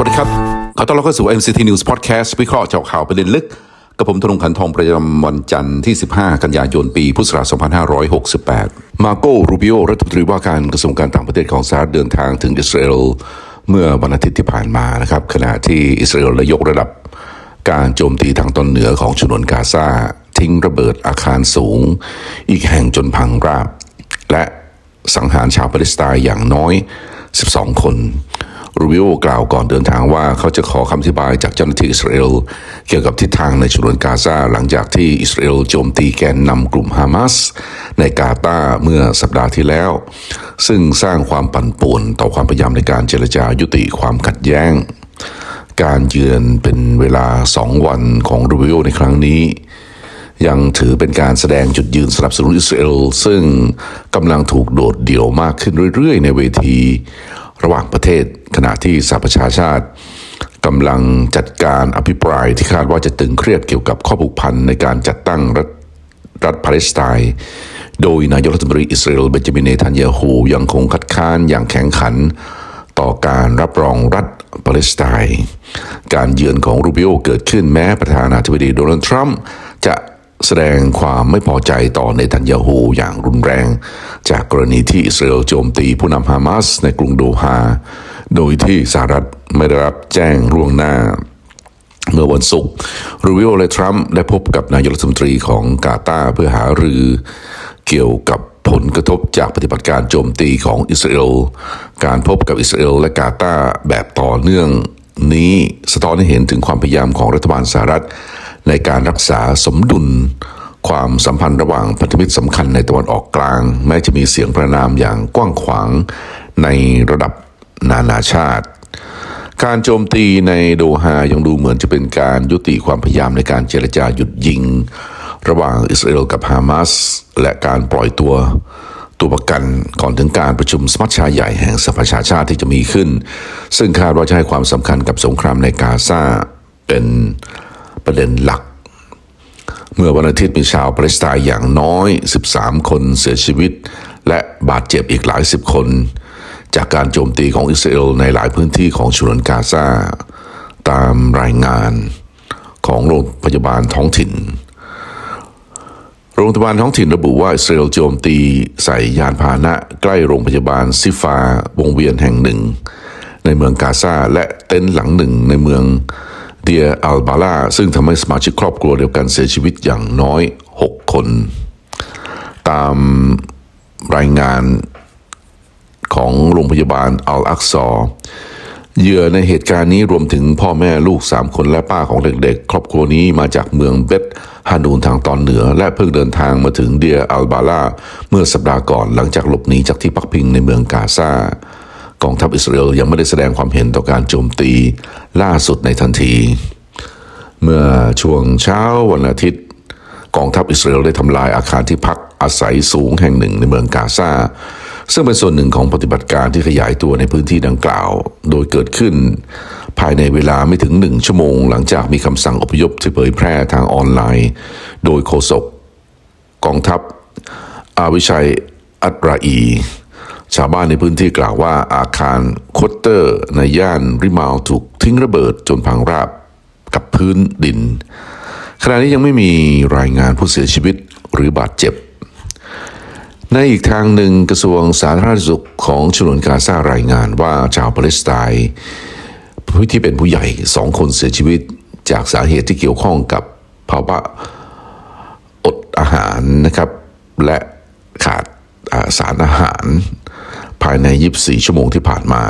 วัสดีครับ ขอต้อนรับเข้าสู่ MCT News Podcast วิเคราะห์เจาะข่าวประเด็นลึก กับผมธนงขันทองประจำวันจันทร์ที่ 15 กันยายนปีพุทธศักราช 2568 มาโกรูบิโอรัฐมนตรีว่าการกระทรวงการต่างประเทศของสหรัฐเดินทางถึงอิสราเอลเมื่อวันอาทิตย์ที่ผ่านมานะครับ ขณะที่อิสราเอลยกระดับการโจมตีทางตอนเหนือของฉนวนกาซาทิ้งระเบิดอาคารสูง อีกแห่งจนพังราบ และสังหารชาวปาเลสไตน์อย่างน้อย 12 คน รูบิโอกล่าวก่อนเดินทางว่าเขาจะขอคำอธิบายจากเจ้าหน้าที่อิสราเอลเกี่ยวกับทิศทางในฉนวนกาซาหลังจากที่อิสราเอลโจมตีแกนนำกลุ่มฮามาสในกาตาเมื่อสัปดาห์ที่แล้ว ซึ่งสร้างความปั่นป่วนต่อความพยายามในการเจรจายุติความขัดแย้ง การเยือนเป็นเวลาสองวันของรูบิโอในครั้งนี้ยังถือเป็นการแสดงจุดยืนสนับสนุนอิสราเอลซึ่งกำลังถูกโดดเดี่ยวมากขึ้นเรื่อยๆ ในเวที ระหว่างประเทศ ขณะที่สหประชาชาติกำลังจัดการอภิปรายที่คาดว่าจะตึงเครียดเกี่ยวกับข้อผูกพันในการจัดตั้งรัฐรัฐปาเลสไตน์โดยนายกรัฐมนตรีอิสราเอลเบนจามินเนทันยาฮูยังคงคัดค้านอย่างแข็งขัน ต่อการรับรองรัฐปาเลสไตน์การเยือนของรูบิโอเกิดขึ้นแม้ประธานาธิบดีโดนัลด์ทรัมป์จะ แสดงความไม่พอใจต่อเนทันยาฮูอย่างรุนแรง จากกรณีที่อิสราเอลโจมตีผู้นำฮามาสในกรุงโดฮา โดยที่สหรัฐไม่ได้รับแจ้งล่วงหน้า เมื่อวันศุกร์รูบิโอและทรัมป์ได้พบกับนายกรัฐมนตรีของกาตาเพื่อหารือเกี่ยวกับผลกระทบจากปฏิบัติการโจมตีของอิสราเอล การพบกับอิสราเอลและกาตาแบบต่อเนื่องนี้สะท้อนให้เห็นถึงความพยายามของรัฐบาลสหรัฐ ในการรักษาสมดุล ความสัมพันธ์ระหว่างพันธมิตรสำคัญในตะวันออกกลาง แม้จะมีเสียงประนามอย่างกว้างขวางในระดับนานาชาติ การโจมตีในโดฮายังดูเหมือนจะเป็นการยุติความพยายามในการเจรจาหยุดยิง ระหว่างอิสราเอลกับฮามาสและการปล่อยตัวตัวประกันก่อนถึงการประชุมสมัชชาใหญ่แห่งสหประชาชาติที่จะมีขึ้น ซึ่งคาดว่าจะให้ความสำคัญกับสงครามในกาซาเป็นประเด็นหลัก เมื่อวันอาทิตย์มีชาวปาเลสไตน์อย่างน้อย 13 คนเสียชีวิต และบาดเจ็บอีกหลายสิบคน จากการโจมตีของอิสราเอลในหลายพื้นที่ของฉนวนกาซาตามรายงานของโรงพยาบาลท้องถิ่น โรงพยาบาลท้องถิ่นระบุว่าอิสราเอลโจมตีใส่ยานพาหนะใกล้โรงพยาบาลซิฟาวงเวียนแห่งหนึ่ง ในเมืองกาซาและเต็นท์หลังหนึ่งในเมือง เดียอัลบาลาซึ่งทำให้สมาชิกครอบครัวเดียวกันเสียชีวิตอย่างน้อย 6 คน ตามรายงานของโรงพยาบาลอัลอักซอเหยื่อในเหตุการณ์นี้รวมถึงพ่อแม่ลูก 3 คนและป้าของเด็กๆ ครอบครัวนี้มาจากเมืองเบตฮานูนทางตอนเหนือ และเพิ่งเดินทางมาถึงเดียอัลบาลาเมื่อสัปดาห์ก่อนหลังจากหลบหนีจากที่พักพิงในเมืองกาซา กองทัพอิสราเอลยังไม่ได้แสดงความเห็นต่อการโจมตีล่าสุดในทันที เมื่อช่วงเช้าวันอาทิตย์ กองทัพอิสราเอลได้ทำลายอาคารที่พักอาศัยสูงแห่งหนึ่งในเมืองกาซาซึ่งเป็นส่วนหนึ่งของปฏิบัติการที่ขยายตัวในพื้นที่ดังกล่าว โดยเกิดขึ้น ภายในเวลาไม่ถึงหนึ่งชั่วโมง หลังจากมีคำสั่งอพยพที่เผยแพร่ทางออนไลน์ โดยโฆษกกองทัพอาวิชัยอัตราอี ชาวบ้านในพื้นที่กล่าวว่าอาคารโคตเตอร์ในย่านริมาวถูกทิ้งระเบิดจนพังราบกับพื้นดิน ขณะนี้ยังไม่มีรายงานผู้เสียชีวิตหรือบาดเจ็บ ในอีกทางหนึ่งกระทรวงสาธารณสุขของฉนวนกาซารายงานว่าชาวปาเลสไตน์ผู้ที่เป็นผู้ใหญ่สองคนเสียชีวิตจากสาเหตุที่เกี่ยวข้องกับภาวะอดอาหารนะครับ และขาดสารอาหาร ภายใน 24 ชั่วโมงที่ผ่านมา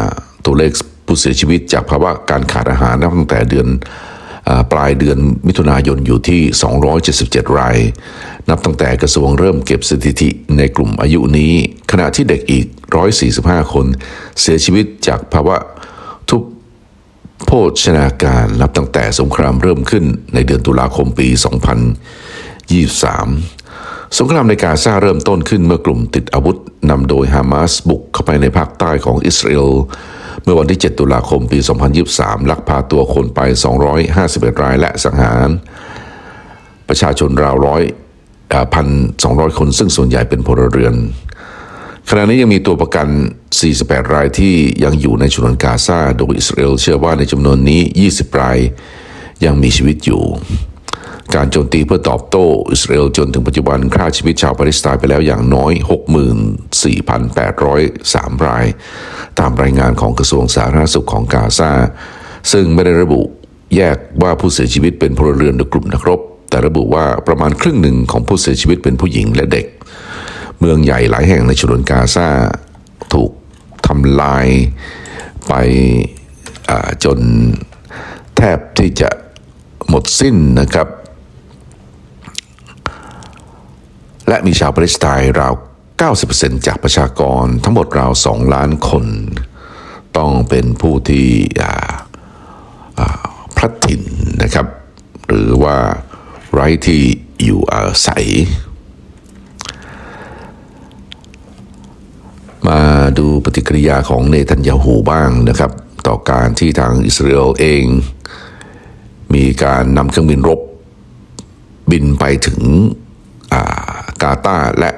ตัวเลขผู้เสียชีวิตจากภาวะการขาดอาหารนับตั้งแต่เดือนปลายเดือนมิถุนายนอยู่ที่ 277 ราย นับตั้งแต่กระทรวงเริ่มเก็บสถิติในกลุ่มอายุนี้ ขณะที่เด็กอีก 145 คน เสียชีวิตจากภาวะทุพโภชนาการนับตั้งแต่สงครามเริ่มขึ้นในเดือนตุลาคมปี 2023 สงครามในกาซาเริ่มต้นขึ้นเมื่อกลุ่มติดอาวุธนำโดยฮามาสบุกเข้าไปในภาคใต้ของอิสราเอล เมื่อวันที่ 7 ตุลาคมปี 2023 ลักพาตัวคนไป 251 รายและสังหาร ประชาชนราวร้อยพันสองร้อยคน ซึ่งส่วนใหญ่เป็นพลเรือน ขณะนี้ยังมีตัวประกัน 48 รายที่ยังอยู่ในฉนวนกาซาโดยอิสราเอลเชื่อว่าในจำนวนนี้ 20 รายยังมีชีวิตอยู่ การโจมตีเพื่อตอบโต้อิสราเอลจนถึงปัจจุบันฆ่าชีวิตชาวปาเลสไตน์ไปแล้วอย่างน้อย 64,803 ราย ตามรายงานของกระทรวงสาธารณสุขของกาซาซึ่งไม่ได้ระบุแยกว่าผู้เสียชีวิตเป็นพลเรือนหรือกลุ่มนักรบ แต่ระบุว่าประมาณครึ่งหนึ่งของผู้เสียชีวิตเป็นผู้หญิงและเด็ก เมืองใหญ่หลายแห่งในฉนวนกาซาถูกทำลายไปจนแทบที่จะหมดสิ้นนะครับ และมีชาวปาเลสไตน์ราว 90%จากประชากรทั้งหมดราว 2 ล้านคน ต้องเป็นผู้ที่อ่าอ่าพลัดถิ่นนะครับ หรือว่าไร้ที่อยู่อาศัย มาดูปฏิกิริยาของเนทันยาฮูบ้างนะครับ ต่อการที่ทางอิสราเอลเอง มีการนำเครื่องบินรบบินไปถึง กาตาและ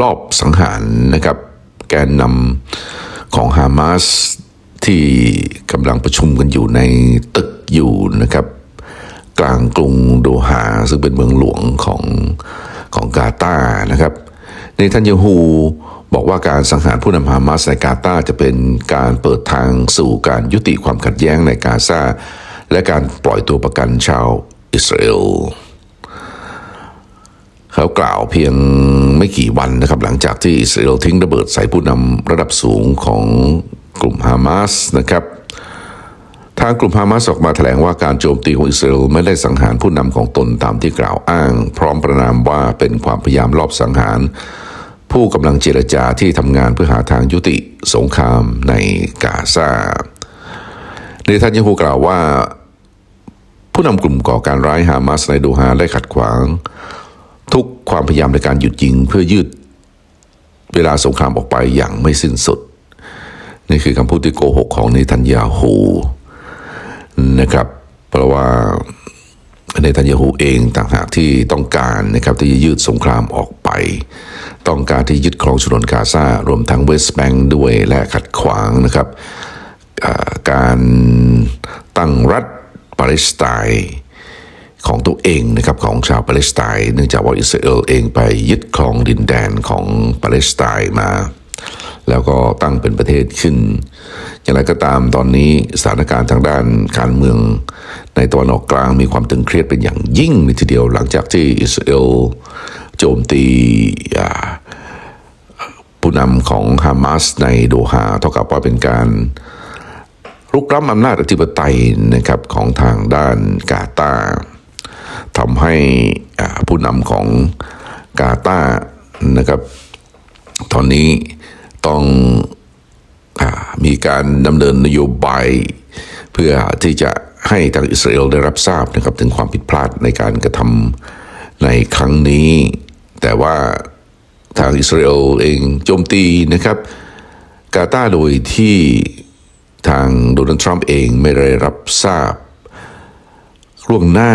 รอบสังหารนะครับ แกนนำของฮามาสที่กำลังประชุมกันอยู่ในตึกอยู่นะครับ กลางกรุงโดฮาซึ่งเป็นเมืองหลวงของของกาตานะครับเนทันยาฮูบอกว่าการสังหารผู้นำฮามาสในกาตาจะเป็นการเปิดทางสู่การยุติความขัดแย้งในกาซาและการปล่อยตัวประกันชาวอิสราเอล เขากล่าวเพียงไม่กี่วันนะครับหลังจากที่อิสราเอลทิ้งระเบิดใส่ผู้นำระดับสูงของกลุ่มฮามาสนะครับทางกลุ่มฮามาสออกมาแถลงว่าการโจมตีของอิสราเอลไม่ได้สังหารผู้นำของตนตามที่กล่าวอ้าง พร้อมประนามว่าเป็นความพยายามลอบสังหาร ผู้กำลังเจรจาที่ทำงานเพื่อหาทางยุติสงครามในกาซาเนทันยาฮูกล่าวว่า ผู้นำกลุ่มก่อการร้ายฮามาสในโดฮาได้ขัดขวาง ทุกความพยายามในการหยุดยิงเพื่อยืดเวลาสงครามออกไปอย่างไม่สิ้นสุด นี่คือคำพูดที่โกหกของเนทันยาฮูนะครับ เพราะว่าเนทันยาฮูเองต่างหากที่ต้องการนะครับที่จะยืดสงครามออกไป ต้องการที่ยึดครองฉนวนกาซารวมทั้งเวสต์แบงค์ด้วยและขัดขวางนะครับการตั้งรัฐปาเลสไตน์ ของตัวเองนะครับของชาวปาเลสไตน์เนื่องจากว่าอิสราเอลเองไปยึดครองดินแดนของปาเลสไตน์มา แล้วก็ตั้งเป็นประเทศขึ้น อย่างไรก็ตามตอนนี้สถานการณ์ทางด้านการเมืองในตะวันออกกลางมีความตึงเครียดเป็นอย่างยิ่งเลยทีเดียว หลังจากที่อิสราเอลโจมตีผู้นำของฮามาสในโดฮาเท่ากับว่าเป็นการรุกล้ำอำนาจอธิปไตยนะครับของทางด้านกาตาร์ ทำให้ผู้นำของกาตานะครับ ตอนนี้ต้องอมีการดำเนินนโยบาย เพื่อที่จะให้ทางอิสราเอลได้รับทราบนะครับ ถึงความผิดพลาดในการกระทำในครั้งนี้ แต่ว่าทางอิสราเอลเองโจมตีนะครับ กาตาโดยที่ทางโดนัลด์ทรัมป์เองไม่ได้รับทราบ ล่วงหน้า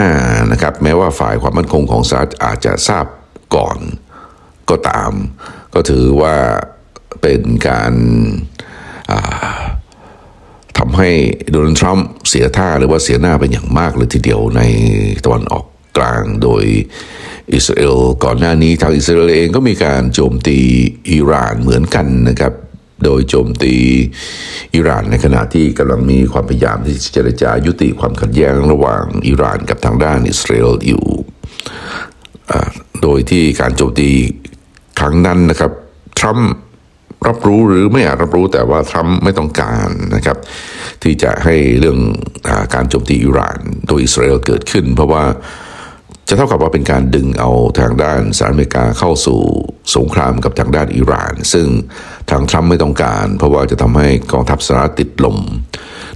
นะครับ แม้ว่าฝ่ายความมั่นคงของสหรัฐอาจจะทราบก่อนก็ตาม ก็ถือว่าเป็นการาทำให้โดนัลด์ทรัมป์เสียท่าหรือว่าเสียหน้าเป็นอย่างมากเลยทีเดียวในตะวันออกกลางโดยอิสราเอลก่อนหน้านี้ทางอิสราเอลเองก็มีการโจมตีอิหร่านเหมือนกันนะครับ โดยโจมตีอิหร่านในขณะที่กำลังมีความพยายามที่จะเจรจายุติความขัดแย้งระหว่างอิหร่านกับทางด้านอิสราเอลอยู่โดยที่การโจมตีครั้งนั้นนะครับทรัมป์รับรู้หรือไม่อาจรับรู้แต่ว่าทรัมป์ไม่ต้องการนะครับ ที่จะให้เรื่องอการโจมตีอิหร่านโดยอิสราเอลเกิดขึ้น เพราะว่าจะเท่ากับว่าเป็นการดึงเอาทางด้านสหรัฐอเมริกาเข้าสู่สงครามกับทางด้านอิหร่าน ซึ่ง ทางทรัมป์ไม่ต้องการ เพราะว่าจะทำให้กองทัพสหรัฐติดลม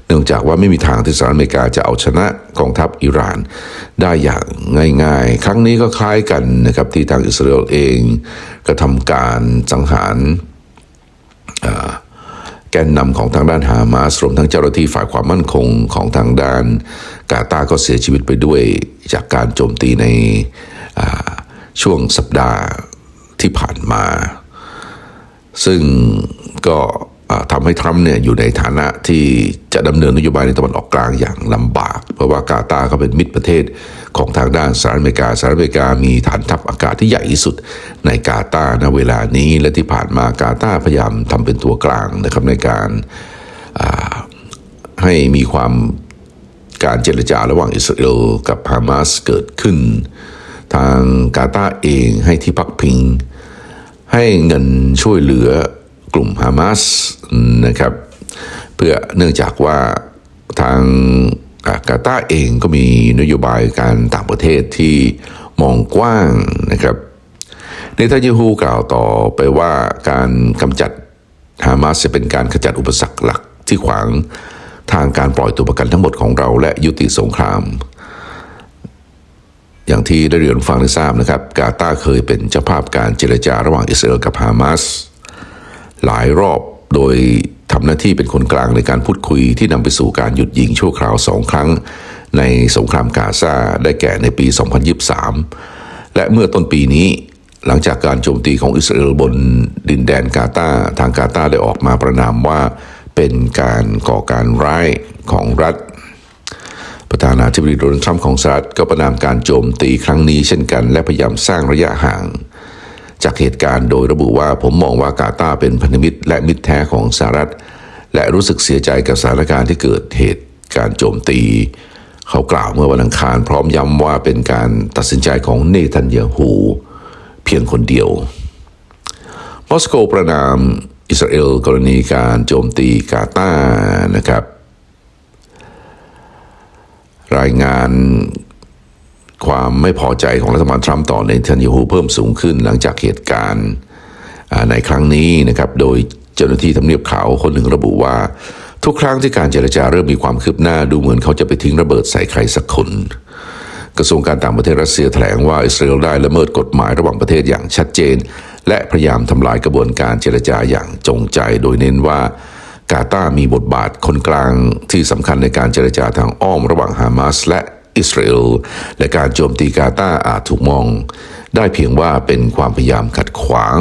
เนื่องจากว่าไม่มีทางที่สหรัฐอเมริกาจะเอาชนะกองทัพอิหร่าน ได้อย่างง่าย ๆ ครั้งนี้ก็คล้ายกันนะครับที่ทางอิสราเอลเองกระทำการสังหารแกนนำของทางด้านฮามาสรวมทั้งเจ้าหน้าที่ฝ่ายความมั่นคงของทางด้านกาตาร์ก็เสียชีวิตไปด้วยจากการโจมตีในช่วงสัปดาห์ที่ผ่านมา ซึ่งก็ทำให้ทรัมป์เนี่ยอยู่ในฐานะที่จะดำเนินนโยบายในตะวันออกกลางอย่างลำบาก เพราะว่ากาตาร์ก็เป็นมิตรประเทศของทางด้านสหรัฐอเมริกาสหรัฐอเมริกามีฐานทัพอากาศที่ใหญ่ที่สุดในกาตาร์ณเวลานี้และที่ผ่านมากาตาร์พยายามทำเป็นตัวกลางนะครับในการให้มีความการเจรจาระหว่างอิสราเอลกับฮามาสเกิดขึ้น ทางกาตาร์เองให้ที่พักพิง ให้เงินช่วยเหลือกลุ่มฮามาสนะครับ เพื่อเนื่องจากว่าทางอากาตาเองก็มีนโยบายการต่างประเทศที่มองกว้างนะครับเนทันยาฮูกล่าวต่อไปว่าการกำจัดฮามาสจะเป็นการขจัดอุปสรรคหลักที่ขวางทางการปล่อยตัวประกันทั้งหมดของเราและยุติสงคราม อย่างที่ได้เรียนฟังได้ทราบนะครับ กาตาร์เคยเป็นเจ้าภาพการเจรจาระหว่างอิสราเอลกับฮามาสหลายรอบโดยทำหน้าที่เป็นคนกลางในการพูดคุยที่นำไปสู่การหยุดยิงชั่วคราวสองครั้ง ในสงครามกาซาได้แก่ในปี 2023 และเมื่อต้นปีนี้หลังจากการโจมตีของอิสราเอลบนดินแดนกาตาร์ทางกาตาร์ได้ออกมาประนามว่าเป็นการก่อการร้ายของรัฐ ประธานาธิบดีโดนัลด์ทรัมป์ของสหรัฐก็ประนามการโจมตีครั้งนี้เช่นกัน และพยายามสร้างระยะห่าง จากเหตุการณ์โดยระบุว่าผมมองว่ากาตาเป็นพันธมิตรและมิตรแท้ของสหรัฐ และรู้สึกเสียใจกับสถานการณ์ที่เกิดเหตุการโจมตี เขากล่าวเมื่อวันอังคาร พร้อมย้ำว่าเป็นการตัดสินใจของเนทันยาฮูเพียงคนเดียวมอสโกประนามอิสราเอลกรณีการโจมตีกาตานะครับ รายงานความไม่พอใจของรัฐบาลทรัมป์ต่อเนทันยาฮูเพิ่มสูงขึ้นหลังจากเหตุการณ์ในครั้งนี้นะครับ โดยเจ้าหน้าที่ทำเนียบขาวคนหนึ่งระบุว่า ทุกครั้งที่การเจรจาเริ่มมีความคืบหน้าดูเหมือนเขาจะไปทิ้งระเบิดใส่ใครสักคน กระทรวงการต่างประเทศรัสเซียแถลงว่าอิสราเอลได้ละเมิดกฎหมายระหว่างประเทศอย่างชัดเจน และพยายามทำลายกระบวนการเจรจาอย่างจงใจ โดยเน้นว่า กาตามีบทบาทคนกลางที่สำคัญในการเจรจาทางอ้อมระหว่างฮามาสและอิสราเอลและการโจมตีกาตาอาจถูกมอง ได้เพียงว่าเป็นความพยายามขัดขวาง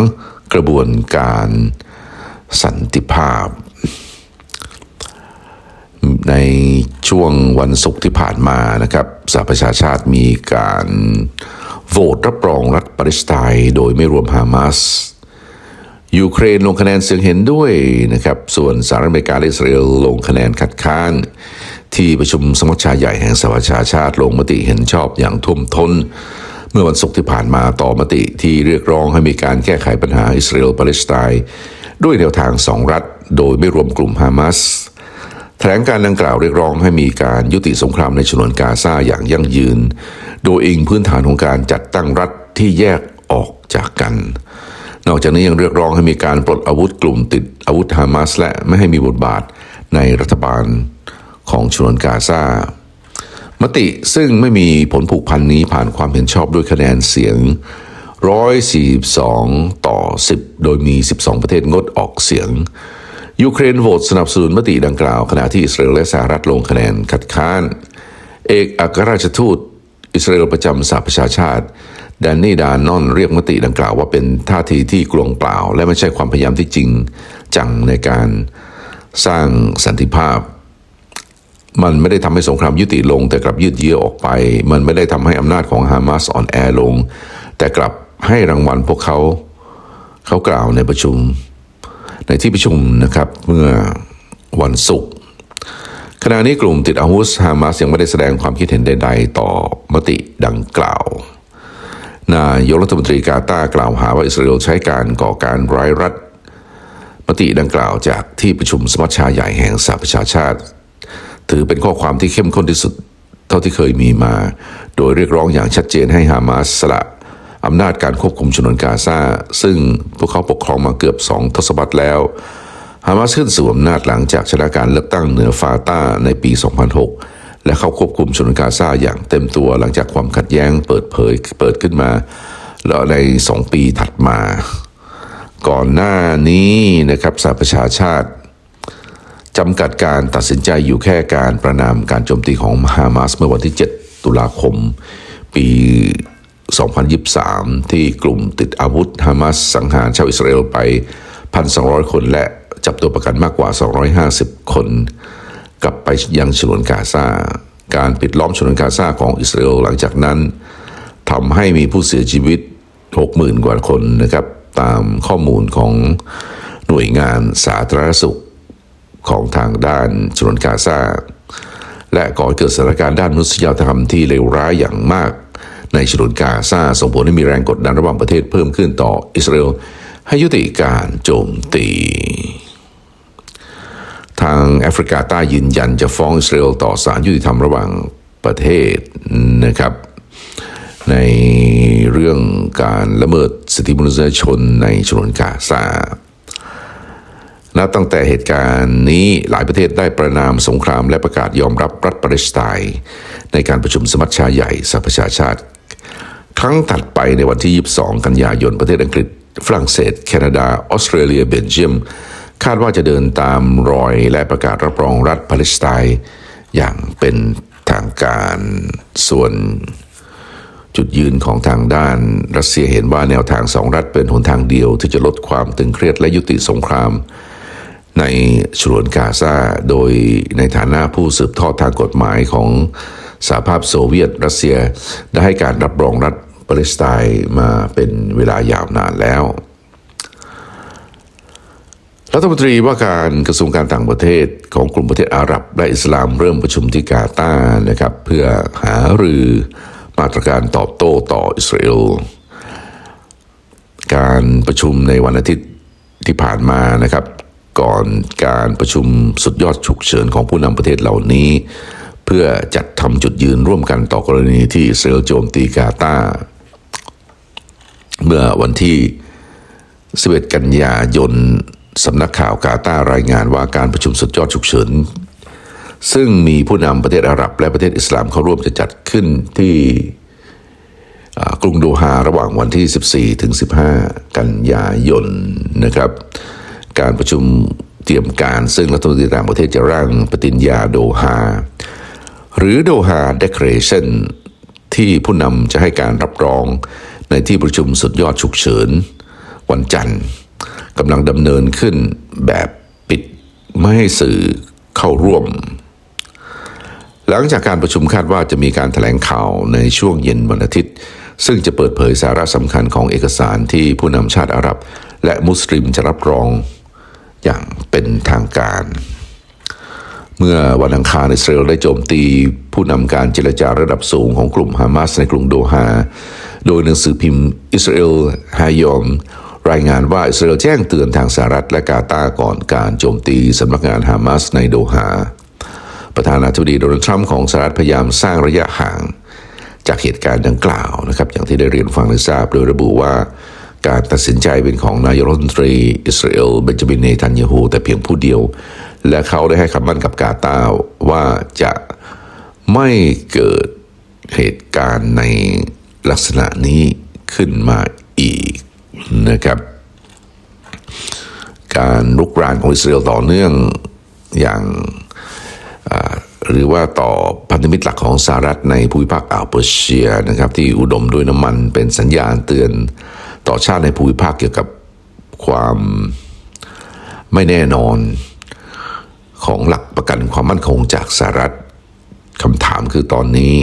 กระบวนการสันติภาพ ในช่วงวันศุกร์ที่ผ่านมานะครับสหประชาชาติมีการโหวตรับรองรัฐปาเลสไตน์โดยไม่รวมฮามาส ยูเครนลงคะแนนเสียงเห็นด้วยนะครับ ส่วนสหรัฐอเมริกาและอิสราเอลลงคะแนนคัดค้าน ที่ประชุมสมัชชาใหญ่แห่งสหประชาชาติลงมติเห็นชอบอย่างท่วมท้น เมื่อวันศุกร์ที่ผ่านมาต่อมติที่เรียกร้องให้มีการแก้ไขปัญหาอิสราเอลปาเลสไตน์ด้วยแนวทางสองรัฐ โดยไม่รวมกลุ่มฮามาสแถลงการดังกล่าวเรียกร้องให้มีการยุติสงครามในฉนวนกาซาอย่างยั่งยืน โดยอิงพื้นฐานของการจัดตั้งรัฐที่แยกออกจากกัน นอกจากนี้ยังเรียกร้องให้มีการปลดอาวุธกลุ่มติดอาวุธฮามาสและไม่ให้มีบทบาทในรัฐบาลของฉนวนกาซามติซึ่งไม่มีผลผูกพันนี้ผ่านความเห็นชอบด้วยคะแนนเสียง 142 ต่อ 10 โดยมี 12 ประเทศงดออกเสียง ยูเครนโหวตสนับสนุนมติดังกล่าว ขณะที่อิสราเอลและสหรัฐลงคะแนนคัดค้าน เอกอัครราชทูตอิสราเอลประจำสหประชาชาติ แดนนี่ดานอนเรียกมติดังกล่าวว่าเป็นท่าทีที่กลวงเปล่า และไม่ใช่ความพยายามที่จริงจังในการสร้างสันติภาพ มันไม่ได้ทำให้สงครามยุติลง แต่กลับยืดเยื้อออกไป มันไม่ได้ทำให้อำนาจของฮามาสอ่อนแอลง แต่กลับให้รางวัลพวกเขา เขากล่าวในประชุม ในที่ประชุมนะครับเมื่อวันศุกร์ขณะนี้กลุ่มติดอาวุธฮามาสยังไม่ได้แสดงความคิดเห็นใด ๆ ต่อมติดังกล่าว นายกรัฐมนตรีกาตากล่าวหาว่าอิสราเอลใช้การก่อการร้ายรัฐมติดังกล่าวจากที่ประชุมสมัชชาใหญ่แห่งสหประชาชาติ ถือเป็นข้อความที่เข้มข้นที่สุดเท่าที่เคยมีมา โดยเรียกร้องอย่างชัดเจนให้ฮามาสสละอำนาจการควบคุมชนวนกาซาซึ่งพวกเขาปกครองมาเกือบสองทศวรรษแล้วฮามาสขึ้นสู่อำนาจหลังจากชนะการเลือกตั้งเหนือฟาตาในปี 2006 และเข้าควบคุมชนวนกาซาอย่างเต็มตัวหลังจากความขัดแย้งเปิดเผยเปิดขึ้นมา แล้วในสองปีถัดมา ก่อนหน้านี้นะครับสหประชาชาติจำกัดการตัดสินใจอยู่แค่การประนามการโจมตีของฮามาสเมื่อวันที่ 7 ตุลาคม ปี 2023 ที่กลุ่มติดอาวุธฮามาสสังหารชาวอิสราเอลไป 1,200 คนและจับตัวประกันมากกว่า 250 คน กลับไปยังฉนวนกาซา การปิดล้อมฉนวนกาซาของอิสราเอลหลังจากนั้นทำให้มีผู้เสียชีวิต 60,000 กว่าคนนะครับ ตามข้อมูลของหน่วยงานสาธารณสุขของทางด้านฉนวนกาซา และก่อเกิดสถานการณ์ด้านมนุษยธรรมที่เลวร้ายอย่างมาก ในฉนวนกาซาส่งผลให้มีแรงกดดันระหว่างประเทศเพิ่มขึ้นต่ออิสราเอลให้ยุติการโจมตีางแอฟริกาใต้ยืนยันจะฟ้องอิสราเอลต่อศาลยุติธรรมระหว่างประเทศนะครับ ในเรื่องการละเมิดสิทธิมนุษยชนในฉนวนกาซานับตั้งแต่เหตุการณ์นี้หลายประเทศได้ประนามสงครามและประกาศยอมรับรัฐปาเลสไตน์ในการประชุมสมัชชาใหญ่สหประชาชาติ ครั้งถัดไปในวันที่ 22 กันยายนประเทศอังกฤษ ฝรั่งเศส แคนาดา ออสเตรเลีย เบลเยียม คาดว่าจะเดินตามรอยและประกาศรับรองรัฐปาเลสไตน์อย่างเป็นทางการส่วนจุดยืนของทางด้านรัสเซียเห็นว่าแนวทางสองรัฐเป็นหนทางเดียว ที่จะลดความตึงเครียดและยุติสงคราม ในฉนวนกาซาโดยในฐานะผู้สืบทอดทางกฎหมายของสหภาพโซเวียตรัสเซียได้ให้การรับรองรัฐปาเลสไตน์มาเป็นเวลายาวนานแล้ว รัฐมนตรีว่าการกระทรวงการต่างประเทศของกลุ่มประเทศอาหรับและอิสลามเริ่มประชุมที่กาตาร์นะครับ เพื่อหารือมาตรการตอบโต้ต่ออิสราเอลการประชุมในวันอาทิตย์ที่ผ่านมานะครับ ก่อนการประชุมสุดยอดฉุกเฉินของผู้นำประเทศเหล่านี้ เพื่อจัดทำจุดยืนร่วมกันต่อกรณีที่อิสราเอลโจมตีกาตาร์เมื่อวันที่ 11 กันยายน สำนักข่าวกาตารายงานว่าการประชุมสุดยอดฉุกเฉิน ซึ่งมีผู้นำประเทศอาหรับ และประเทศอิสลามเข้าร่วมจะจัดขึ้นที่กรุงโดฮาระหว่างวันที่ 14 ถึง 15 กันยายนนะครับ การประชุมเตรียมการซึ่งรัฐมนตรีต่างประเทศจะร่างปฏิญญาโดฮาหรือโดฮาเดคเรชันที่ผู้นำจะให้การรับรองในที่ประชุมสุดยอดฉุกเฉิน วันจันทร์ กำลังดำเนินขึ้นแบบปิดไม่ให้สื่อเข้าร่วม หลังจากการประชุมคาดว่าจะมีการถแถลงข่าวในช่วงเย็นวันอาทิตย์ ซึ่งจะเปิดเผยสาระสำคัญของเอกสารที่ผู้นำชาติอาหรับ และมุสลิมจะรับรองอย่างเป็นทางการ เมื่อวันอังคารอิสราเอลได้โจมตีผู้นำการเจรจาระดับสูงของกลุ่มฮามาสในกรุงโดฮา โดยหนังสือพิมพ์อิสราเอลฮายอม รายงานว่าอิสราเอลแจ้งเตือนทางสหรัฐและกาตาร์ก่อนการโจมตีสำนักงานฮามาสในโดฮาประธานาธิบดีโดนัลด์ทรัมป์ของสหรัฐพยายามสร้างระยะห่าง จากเหตุการณ์ดังกล่าวนะครับอย่างที่ได้เรียนฟังได้ทราบ โดยระบุว่าการตัดสินใจเป็นของนายรัฐมนตรีอิสราเอลเบนจามินเนทันยาฮูแต่เพียงผู้เดียว และเขาได้ให้คำมั่นกับกาตาร์ว่าจะไม่เกิดเหตุการณ์ในลักษณะนี้ขึ้นมาอีก นะครับการลุกรานของอิสราเอลต่อเนื่องอย่างหรือว่าต่อพันธมิตรหลักของสหรัฐในภูมิภาคอ่าวเปอร์เซียนะครับที่อุดมด้วยน้ำมันเป็นสัญญาณเตือนต่อชาติในภูมิภาคเกี่ยวกับความไม่แน่นอนของหลักประกันความมั่นคงจากสหรัฐคำถามคือตอนนี้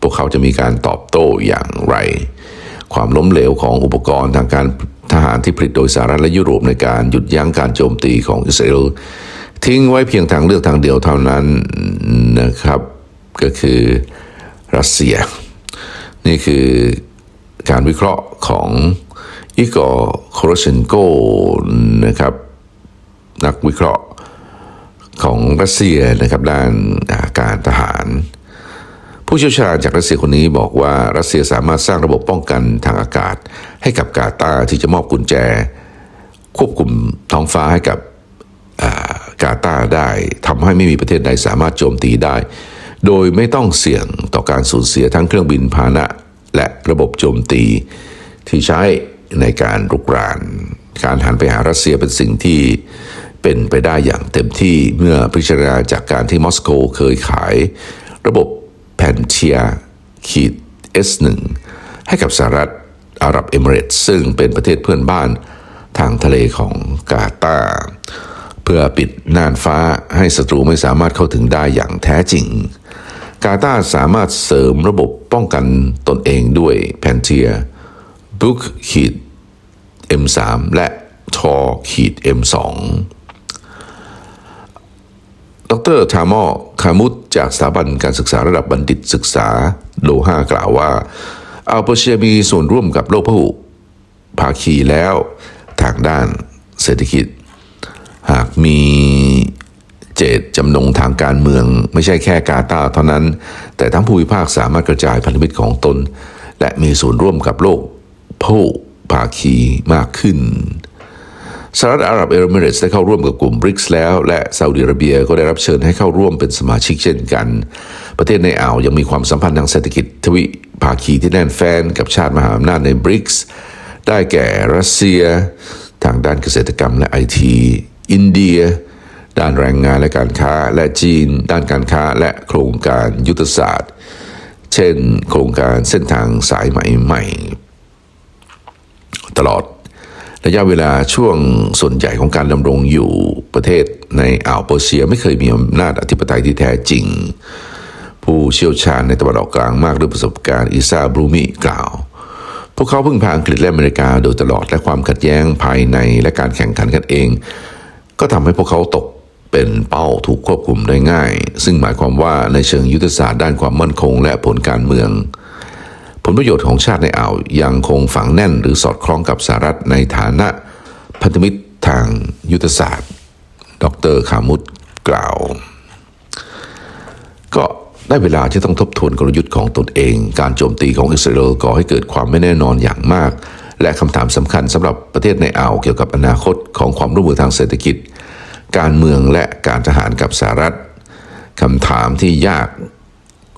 พวกเขาจะมีการตอบโต้อย่างไร ความล้มเหลวของอุปกรณ์ทางการทหารที่ผลิตโดยสหรัฐและยุโรปในการหยุดยั้งการโจมตีของอิสราเอลทิ้งไว้เพียงทางเลือกทางเดียวเท่านั้นนะครับก็คือรัสเซีย นี่คือการวิเคราะห์ของอีกอร์โครเชนโกนะครับนักวิเคราะห์ของรัสเซียนะครับด้านการทหาร ผู้เชี่ยวชาญจากรัสเซียคนนี้บอกว่ารัสเซียสามารถสร้างระบบป้องกันทางอากาศ ให้กับกาตาร์ที่จะมอบกุญแจ ควบคุมท้องฟ้าให้กับกาตาร์ได้ทำให้ไม่มีประเทศใดสามารถโจมตีได้ โดยไม่ต้องเสี่ยงต่อการสูญเสียทั้งเครื่องบินพาหนะ และระบบโจมตี ที่ใช้ในการรุกราน การหันไปหารัสเซียเป็นสิ่งที่เป็นไปได้อย่างเต็มที่เมื่อพิจารณาจากการที่มอสโกเคยขาย ระบบ แพนเทียขีด S1 ให้กับสหรัฐอาหรับเอมิเรตส์ซึ่งเป็นประเทศเพื่อนบ้านทางางทะเลของกาตาร์เพื่อปิดน่านฟ้าให้ศัตรูไม่สามารถเข้าถึงได้อย่างแท้จริง กาตาร์สามารถเสริมระบบป้องกันตนเองด้วยแพนเทียบุกขีด M3 และทอขีด M2 ดรทามอคามุตจากสถาบันการศึกษาระดับบัณฑิตศึกษาโลหากล่าวว่า อัลเปเชียมีส่วนร่วมกับโลกพหุภาคีแล้วทางด้านเศรษฐกิจ หากมีเจตจำนงทางการเมืองไม่ใช่แค่กาตาเท่านั้น แต่ทั้งภูมิภาคสามารถกระจายพันธมิตรของตน และมีส่วนร่วมกับโลกพหุภาคีมากขึ้น สหรัฐอาหรับเอมิเรตส์ได้เข้าร่วมกับกลุ่มบริกส์แล้ว และซาอุดิอาระเบียก็ได้รับเชิญให้เข้าร่วมเป็นสมาชิกเช่นกัน ประเทศในอ่าวยังมีความสัมพันธ์ทางเศรษฐกิจทวิภาคีที่แน่นแฟ้นกับชาติมหาอำนาจในบริกส์ได้แก่รัสเซีย ทางด้านเกษตรกรรมและไอทีอินเดีย ด้านแรงงานและการค้าและจีน ด้านการค้าและโครงการยุทธศาสตร์ เช่น โครงการเส้นทางสายใหม่ใหม่ตลอด ระยะเวลาช่วงส่วนใหญ่ของการดำรงอยู่ประเทศในอ่าวเปอร์เซียไม่เคยมีอำนาจอธิปไตยที่แท้จริง ผู้เชี่ยวชาญในตะวันออกกลางมากด้วยประสบการณ์อิซาบรูมิกล่าว พวกเขาพึ่งพาอังกฤษและอเมริกาโดยตลอดและความขัดแย้งภายในและการแข่งขันกันเอง ก็ทำให้พวกเขาตกเป็นเป้าถูกควบคุมได้ง่าย ซึ่งหมายความว่าในเชิงยุทธศาสตร์ด้านความมั่นคงและผลการเมือง ผลประโยชน์ของชาติในอ่าวยังคงฝังแน่นหรือสอดคล้องกับสหรัฐในฐานะพันธมิตรทางยุทธศาสตร์ ดรคามุตกล่าว ก็ได้เวลาที่ต้องทบทวนกลยุทธ์ของตนเอง การโจมตีของอิสราเอลก่อให้เกิดความไม่แน่นอนอย่างมาก และคำถามสำคัญสำหรับประเทศในอ่าวเกี่ยวกับอนาคตของความร่วมมือทางเศรษฐกิจ การเมืองและการทหารกับสหรัฐคำถามที่ยาก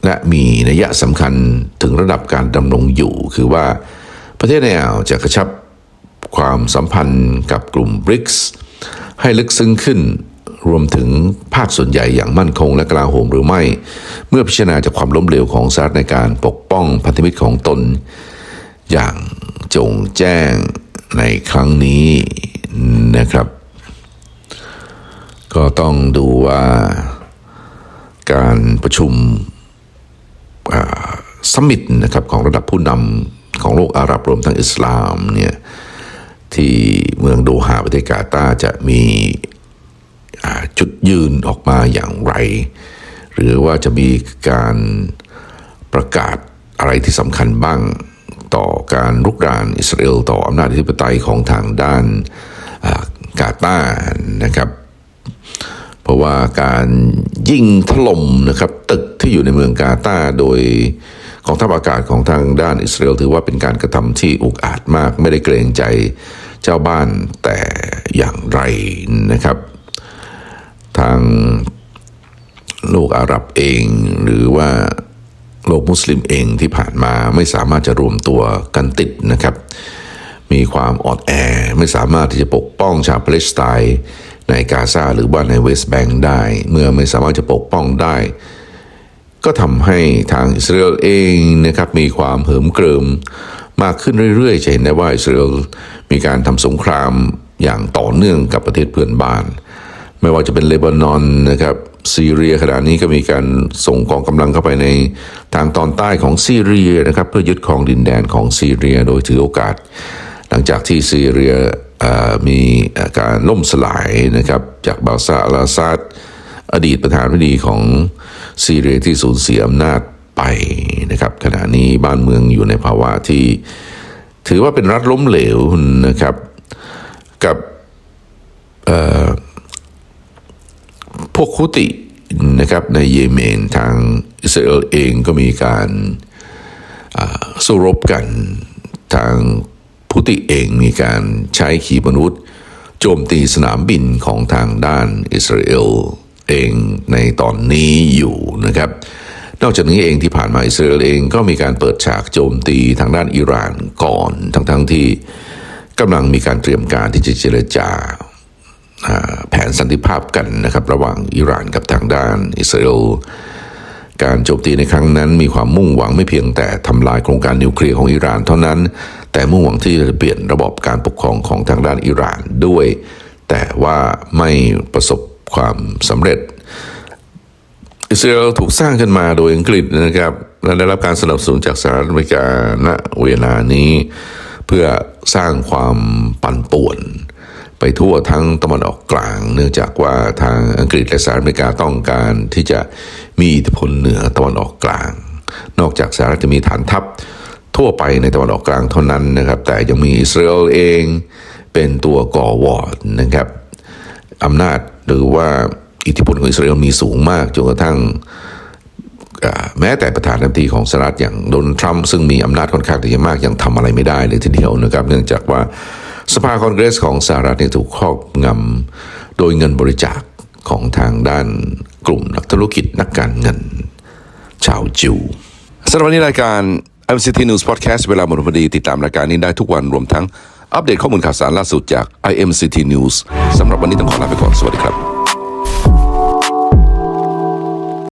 และมีนัยสำคัญถึงระดับการดำรงอยู่ คือว่าประเทศในอ่าวจะกระชับความสัมพันธ์กับกลุ่มบริกส์ให้ลึกซึ้งขึ้นรวมถึงภาคส่วนใหญ่อย่างมั่นคงและกลาโหมหรือไม่ เมื่อพิจารณาจากความล้มเหลวของสหรัฐในการปกป้องพันธมิตรของตน อย่างจงแจ้งในครั้งนี้นะครับ ก็ต้องดูว่าการประชุม สมิตนะครับของระดับผู้นำของโลกอาหรับรวมทั้งอิสลามเนี่ยที่เมืองโดฮาประเทศกาตาจะมีจุดยืนออกมาอย่างไร หรือว่าจะมีการประกาศอะไรที่สำคัญบ้างต่อการรุกรานอิสราเอลต่ออำนาจอธิปไตยของทางด้านกาตานะครับ ราะว่าการยิงถล่มนะครับตึกที่อยู่ในเมืองกาตาโดยกองทัพอากาศของทางด้านอิสราเอลถือว่าเป็นการกระทำที่อุกอาจมาก ไม่ได้เกรงใจเจ้าบ้านแต่อย่างไรนะครับ ทางโลกอาหรับเองหรือว่าโลกมุสลิมเองที่ผ่านมาไม่สามารถจะรวมตัวกันติดนะครับ มีความอ่อนแอไม่สามารถที่จะปกป้องชาวปาเลสไตน์ ในกาซาหรือว่าในเวสต์แบงก์ได้ เมื่อไม่สามารถจะปกป้องได้ ก็ทำให้ทางอิสราเอลเองนะครับมีความเหิมเกริมมากขึ้นเรื่อยๆจะเห็นได้ว่าอิสราเอลมีการทำสงครามอย่างต่อเนื่องกับประเทศเพื่อนบ้าน ไม่ว่าจะเป็นเลบานอนนะครับซีเรียขณะนี้ก็มีการส่งกองกำลังเข้าไปในทางตอนใต้ของซีเรียนะครับเพื่อยึดครองดินแดนของซีเรียโดยถือโอกาส หลังจากที่ซีเรีย มีการล่มสลายนะครับจากบาซาอลาซาดอดีตประธานาธิบดีของซีเรียที่สูญเสียอำนาจไปนะครับขณะนี้บ้านเมืองอยู่ในภาวะที่ ถือว่าเป็นรัฐล้มเหลวนะครับกับพวกคุตินะครับในเยเมนทางอิสราเอลเองก็มีการสู้รบกันทาง ติเองมีการใช้ขีปนาวุธโจมตีสนามบินของทางด้านอิสราเอลเองในตอนนี้อยู่นะครับ นอกจากนี้เองที่ผ่านมาอิสราเอลเองก็มีการเปิดฉากโจมตีทางด้านอิหร่านก่อนทั้งๆทที่กำลังมีการเตรียมการที่จะเจรจาแผนสันติภาพกันนะครับ ระหว่างอิหร่านกับทางด้านอิสราเอล การโจมตีในครั้งนั้นมีความมุ่งหวังไม่เพียงแต่ทำลายโครงการนิวเคลียร์ของอิหร่านเท่านั้น แต่มุ่งหวังที่จะเปลี่ยนระบบการปกครองของทางด้านอิหร่านด้วย แต่ว่าไม่ประสบความสำเร็จ อิสราเอลถูกสร้างขึ้นมาโดยอังกฤษนะครับและได้รับการสนับสนุนจากสหรัฐอเมริกาณเวลานี้ เพื่อสร้างความปั่นป่วน ไปทั่วทั้งตะวันออกกลาง เนื่องจากว่าทางอังกฤษและสหรัฐอเมริกาต้องการที่จะมีอิทธิพลเหนือตะวันออกกลาง นอกจากสหรัฐจะมีฐานทัพทั่วไปในตะวันออกกลางเท่านั้นนะครับ แต่ยังมีอิสราเอลเองเป็นตัวก่อวอร์ดนะครับอำนาจหรือว่าอิทธิพลของอิสราเอลมีสูงมากจนกระทั่งแม้แต่ประธานาธิบดีของสหรัฐอย่างโดนัลด์ทรัมป์ซึ่งมีอำนาจค่อนข้างที่จะมากยังทำอะไรไม่ได้เลยทีเดียวนะครับ เนื่องจากว่า สภาคอนเกรสของสหรัฐเนี่ยถูกครอบงำโดยเงินบริจาคของทางด้านกลุ่มนักธุรกิจนักการเงิน ชาวจิวสำหรับวันนี้รายการ MCT News Podcast เวลาหมดพอดีติดตามรายการนี้ได้ทุกวันรวมทั้งอัปเดตข้อมูลข่าวสารล่าสุดจาก IMCT News สำหรับวันนี้ต้องขอลาไปก่อน สวัสดีครับ